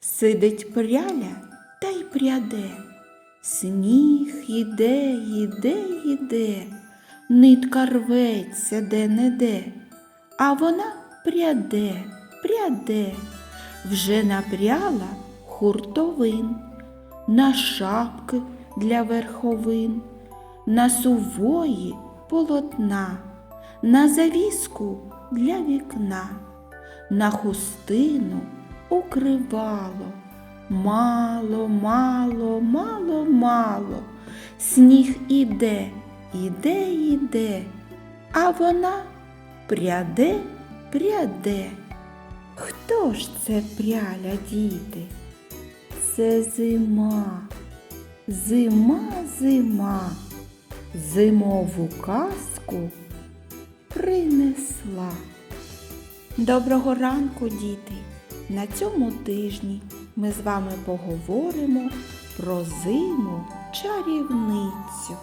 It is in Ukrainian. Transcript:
Сидить пряля та й пряде. Сніг іде, іде, іде, нитка рветься де-не-де, а вона пряде, пряде, вже напряла хуртовин, на шапки для верховин, на сувої полотна, на завіску для вікна, на хустину укривало. Мало, мало, мало, мало. Сніг іде, іде, іде, а вона пряде, пряде. Хто ж це пряля, діти? Це зима, зима, зима, зимову казку принесла. Доброго ранку, діти! На цьому тижні ми з вами поговоримо про зиму чарівницю.